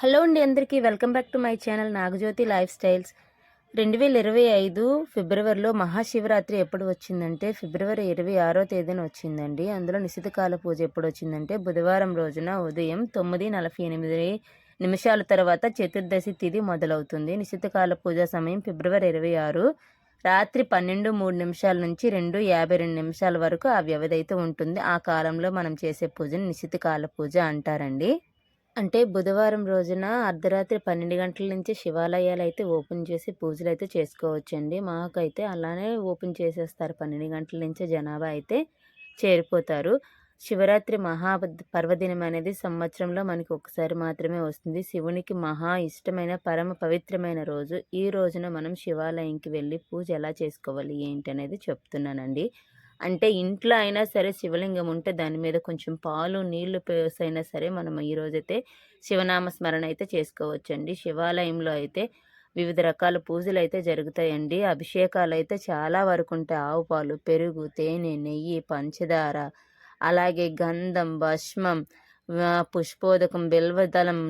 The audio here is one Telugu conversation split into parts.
హలో అండి అందరికీ welcome back to my channel Nagajyothi lifestyles. రెండు వేల ఇరవై ఐదు ఫిబ్రవరిలో మహాశివరాత్రి ఎప్పుడు వచ్చిందంటే ఫిబ్రవరి ఇరవై ఆరో తేదీన వచ్చిందండి. అందులో నిశితకాల పూజ ఎప్పుడు వచ్చిందంటే బుధవారం రోజున ఉదయం తొమ్మిది నలభై ఎనిమిది నిమిషాల తర్వాత చతుర్దశి తిథి మొదలవుతుంది. నిశితకాల పూజ సమయం ఫిబ్రవరి ఇరవై ఆరు. రాత్రి పన్నెండు మూడు నిమిషాల నుంచి రెండు యాభై రెండు నిమిషాల వరకు ఆ వ్యవధి అయితే ఉంటుంది. ఆ కాలంలో మనం చేసే పూజని నిశితకాల పూజ అంటారండి. అంటే బుధవారం రోజున అర్ధరాత్రి పన్నెండు గంటల నుంచి శివాలయాలు అయితే ఓపెన్ చేసి పూజలు అయితే చేసుకోవచ్చండి. మాకైతే అలానే ఓపెన్ చేసేస్తారు. పన్నెండు గంటల నుంచి జనాభా అయితే చేరిపోతారు. శివరాత్రి మహా పర్వదినం అనేది సంవత్సరంలో మనకి ఒకసారి మాత్రమే వస్తుంది. శివునికి మహా ఇష్టమైన పరమ పవిత్రమైన రోజు. ఈ రోజున మనం శివాలయంకి వెళ్ళి పూజ ఎలా చేసుకోవాలి ఏంటి అనేది చెప్తున్నానండి. అంటే ఇంట్లో అయినా సరే శివలింగం ఉంటే దాని మీద కొంచెం పాలు నీళ్ళు పోసైనా సరే మనం ఈరోజైతే శివనామ స్మరణ అయితే చేసుకోవచ్చండి. శివాలయంలో అయితే వివిధ రకాల పూజలు అయితే జరుగుతాయండి. అభిషేకాలు అయితే చాలా వరకు ఉంటాయి. ఆవు పాలు పెరుగు తేనె నెయ్యి పంచదార అలాగే గంధం భస్మం పుష్పోదకం బెల్వదళం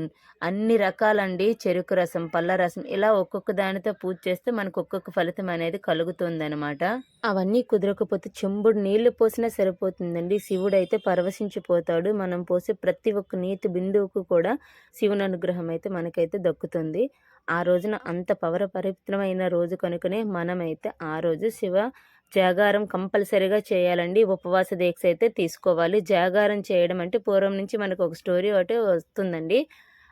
అన్ని రకాలండి. చెరుకు రసం పళ్ళ రసం ఇలా ఒక్కొక్క దానితో పూజ చేస్తే మనకు ఒక్కొక్క ఫలితం అనేది కలుగుతుంది అనమాట అవన్నీ కుదరకపోతే చెంబుడు నీళ్ళు పోసినా సరిపోతుందండి. శివుడు అయితే పరవశించిపోతాడు. మనం పోసే ప్రతి ఒక్క నీతి బిందువుకు కూడా శివుని అనుగ్రహం అయితే మనకైతే దక్కుతుంది. ఆ రోజున అంత పవర పవిత్రమైన రోజు కనుకనే మనమైతే ఆ రోజు శివ జాగారం కంపల్సరీగా చేయాలండి. ఉపవాస దీక్ష అయితే తీసుకోవాలి. జాగారం చేయడం అంటే పూర్వం నుంచి మనకు ఒక స్టోరీ ఒకటి వస్తుందండి.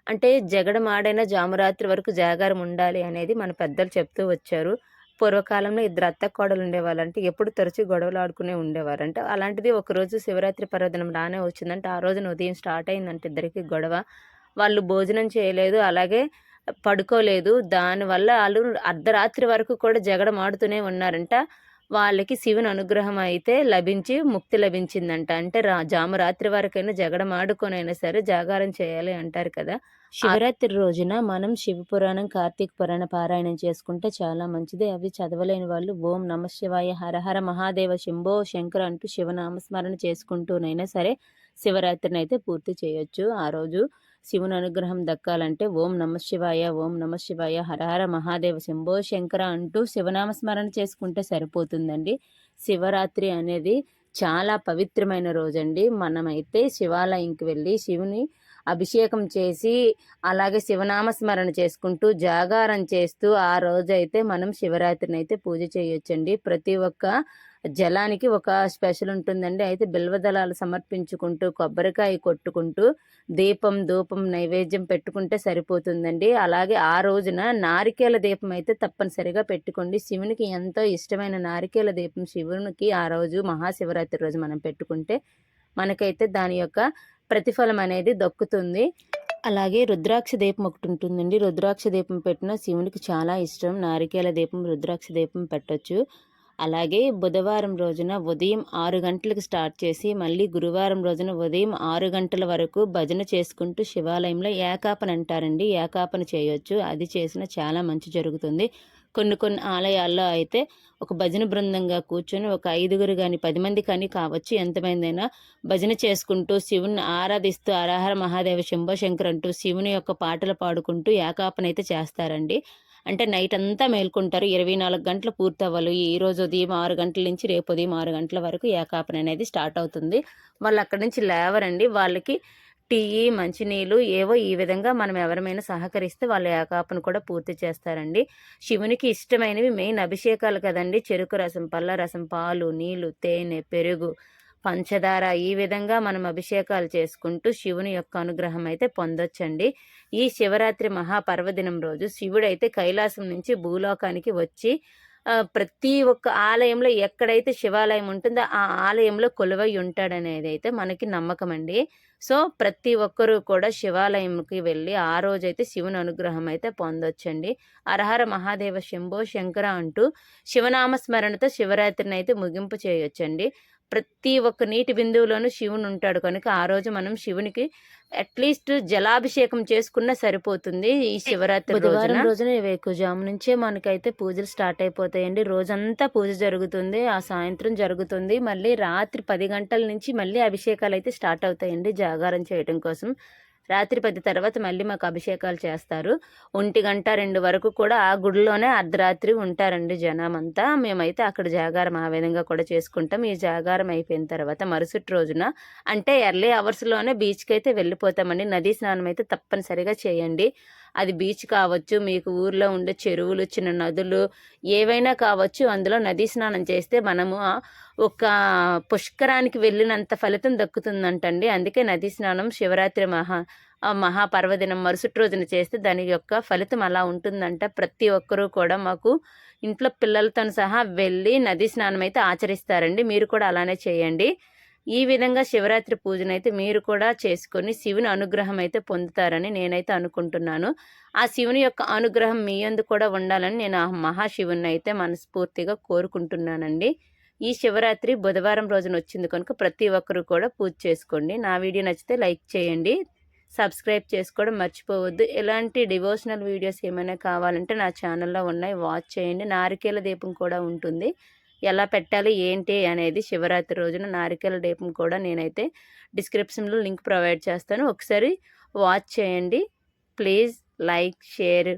అంటే జగడమాడైన జామురాత్రి వరకు జాగారం ఉండాలి అనేది మన పెద్దలు చెప్తూ వచ్చారు. పూర్వకాలంలో ఇద్దరు అత్త కోడలు ఉండేవాళ్ళు అంటే ఎప్పుడు తరచూ గొడవలు ఆడుకునే ఉండేవారంట. అలాంటిది ఒకరోజు శివరాత్రి పర్వదినం రానే వచ్చిందంటే. ఆ రోజున ఉదయం స్టార్ట్ అయిందంటే ఇద్దరికి గొడవ. వాళ్ళు భోజనం చేయలేదు అలాగే పడుకోలేదు. దానివల్ల వాళ్ళు అర్ధరాత్రి వరకు కూడా జగడం ఆడుతూనే ఉన్నారంట. వాళ్ళకి శివుని అనుగ్రహం అయితే లభించి ముక్తి లభించిందంట. అంటే రా జాము రాత్రి వరకైనా జగడం ఆడుకొనైనా సరే జాగారం చేయాలి అంటారు కదా. శివరాత్రి రోజున మనం శివ పురాణం కార్తీక పురాణ పారాయణం చేసుకుంటే చాలా మంచిది. అవి చదవలేని వాళ్ళు ఓం నమ శివాయ హరహర మహాదేవ శంభో శంకర అంటూ శివనామస్మరణ చేసుకుంటూనైనా సరే శివరాత్రిని అయితే పూర్తి చేయొచ్చు. ఆ రోజు శివుని అనుగ్రహం దక్కాలంటే ఓం నమ శివాయ ఓం నమ శివాయ హరహర మహాదేవ శంభో శంకర అంటూ శివనామస్మరణ చేసుకుంటే సరిపోతుందండి. శివరాత్రి అనేది చాలా పవిత్రమైన రోజండి. మనమైతే శివాలయంకి వెళ్ళి శివుని అభిషేకం చేసి అలాగే శివనామస్మరణ చేసుకుంటూ జాగారం చేస్తూ ఆ రోజైతే మనం శివరాత్రిని అయితే పూజ చేయొచ్చండి. ప్రతి ఒక్క జలానికి ఒక స్పెషల్ ఉంటుందండి. అయితే బిల్వదళాలు సమర్పించుకుంటూ కొబ్బరికాయ కొట్టుకుంటూ దీపం ధూపం నైవేద్యం పెట్టుకుంటే సరిపోతుందండి. అలాగే ఆ రోజున నారికేల దీపం అయితే తప్పనిసరిగా పెట్టుకోండి. శివునికి ఎంతో ఇష్టమైన నారికేల దీపం శివునికి ఆ రోజు మహాశివరాత్రి రోజు మనం పెట్టుకుంటే మనకైతే దాని యొక్క ప్రతిఫలం అనేది దక్కుతుంది. అలాగే రుద్రాక్ష దీపం ఒకటి ఉంటుందండి. రుద్రాక్ష దీపం పెట్టిన శివునికి చాలా ఇష్టం. నారికేల దీపం రుద్రాక్ష దీపం పెట్టచ్చు. అలాగే బుధవారం రోజున ఉదయం ఆరు గంటలకు స్టార్ట్ చేసి మళ్ళీ గురువారం రోజున ఉదయం ఆరు గంటల వరకు భజన చేసుకుంటూ శివాలయంలో ఏకాపన అంటారండి. ఏకాపన చేయొచ్చు. అది చేసిన చాలా మంచి జరుగుతుంది. కొన్ని కొన్ని ఆలయాల్లో అయితే ఒక భజన బృందంగా కూర్చొని ఒక ఐదుగురు కానీ పది మంది కానీ కావచ్చు. ఎంతమందైనా భజన చేసుకుంటూ శివుని ఆరాధిస్తూ అరహర మహాదేవ శంభో శంకర్ అంటూ శివుని యొక్క పాటలు పాడుకుంటూ ఏకాపన అయితే చేస్తారండి. అంటే నైట్ అంతా మేల్కుంటారు. ఇరవై నాలుగు గంటలు పూర్తవ్వాలి. ఈ రోజు ఉదయం ఆరు గంటల నుంచి రేపు ఉదయం ఆరు గంటల వరకు ఏకాపన అనేది స్టార్ట్ అవుతుంది. వాళ్ళు అక్కడి నుంచి లేవరండి. వాళ్ళకి టీ మంచినీళ్ళు ఏవో ఈ విధంగా మనం ఎవరమైనా సహకరిస్తే వాళ్ళ ఏకాపను కూడా పూర్తి చేస్తారండి. శివునికి ఇష్టమైనవి మెయిన్ అభిషేకాలు కదండి. చెరుకు రసం పళ్ళ రసం పాలు నీళ్ళు తేనె పెరుగు పంచదార ఈ విధంగా మనం అభిషేకాలు చేసుకుంటూ శివుని యొక్క అనుగ్రహం అయితే పొందొచ్చండి. ఈ శివరాత్రి మహాపర్వదినం రోజు శివుడైతే కైలాసం నుంచి భూలోకానికి వచ్చి ప్రతి ఒక్క ఆలయంలో ఎక్కడైతే శివాలయం ఉంటుందో ఆ ఆలయంలో కొలువై ఉంటాడనేది అయితే మనకి నమ్మకం అండి సో ప్రతి ఒక్కరూ కూడా శివాలయంకి వెళ్ళి ఆ రోజైతే శివుని అనుగ్రహం అయితే పొందొచ్చండి. అరహర మహాదేవ శంభో శంకర అంటూ శివనామ స్మరణతో శివరాత్రిని అయితే ముగింపు చేయొచ్చండి. ప్రతి ఒక్క నీటి బిందువులోనూ శివుని ఉంటాడు. కనుక ఆ రోజు మనం శివునికి అట్లీస్ట్ జలాభిషేకం చేసుకున్నా సరిపోతుంది ఈ శివరాత్రి బుధవారం రోజున. వేకుజాము నుంచే మనకైతే పూజలు స్టార్ట్ అయిపోతాయండి. రోజంతా పూజ జరుగుతుంది. ఆ సాయంత్రం జరుగుతుంది. మళ్ళీ రాత్రి పది గంటల నుంచి మళ్ళీ అభిషేకాలు అయితే స్టార్ట్ అవుతాయండి జాగారం చేయడం కోసం. రాత్రి పది తర్వాత మళ్ళీ మాకు అభిషేకాలు చేస్తారు. ఒంటి గంట రెండు వరకు కూడా ఆ గుడిలోనే అర్ధరాత్రి ఉంటారండి జనం అంతా మేమైతే అక్కడ జాగారం ఆ విధంగా కూడా చేసుకుంటాం. ఈ జాగారం అయిపోయిన తర్వాత మరుసటి రోజున అంటే ఎర్లీ అవర్స్లోనే బీచ్కి అయితే వెళ్ళిపోతామండి. నదీ స్నానం అయితే తప్పనిసరిగా చేయండి. అది బీచ్ కావచ్చు మీకు ఊర్లో ఉండే చెరువులు చిన్న నదులు ఏవైనా కావచ్చు అందులో నదీ స్నానం చేస్తే మనము ఒక పుష్కరానికి వెళ్ళినంత ఫలితం దక్కుతుందంటండి. అందుకే నదీ స్నానం శివరాత్రి మహా మహాపర్వదినం మరుసటి రోజున చేస్తే దాని యొక్క ఫలితం అలా ఉంటుందంట. ప్రతి ఒక్కరూ కూడా మాకు ఇంట్లో పిల్లలతో సహా వెళ్ళి నదీ స్నానం అయితే ఆచరిస్తారండి. మీరు కూడా అలానే చేయండి. ఈ విధంగా శివరాత్రి పూజను అయితే మీరు కూడా చేసుకొని శివుని అనుగ్రహం అయితే పొందుతారని నేనైతే అనుకుంటున్నాను. ఆ శివుని యొక్క అనుగ్రహం మీ అందు కూడా ఉండాలని నేను ఆ మహాశివుని అయితే మనస్ఫూర్తిగా కోరుకుంటున్నానండి. ఈ శివరాత్రి బుధవారం రోజున వచ్చింది కనుక ప్రతి ఒక్కరూ కూడా పూజ చేసుకోండి. నా వీడియో నచ్చితే లైక్ చేయండి. సబ్స్క్రైబ్ చేసుకోవడం మర్చిపోవద్దు. ఎలాంటి డివోషనల్ వీడియోస్ ఏమైనా కావాలంటే నా ఛానల్లో ఉన్నాయి. వాచ్ చేయండి. నారికేల దీపం కూడా ఉంటుంది. ఎలా పెట్టాలి ఏంటి అనేది శివరాత్రి రోజున నారికేల దీపం కూడా నేనైతే డిస్క్రిప్షన్లో లింక్ ప్రొవైడ్ చేస్తాను. ఒకసారి వాచ్ చేయండి. Please like share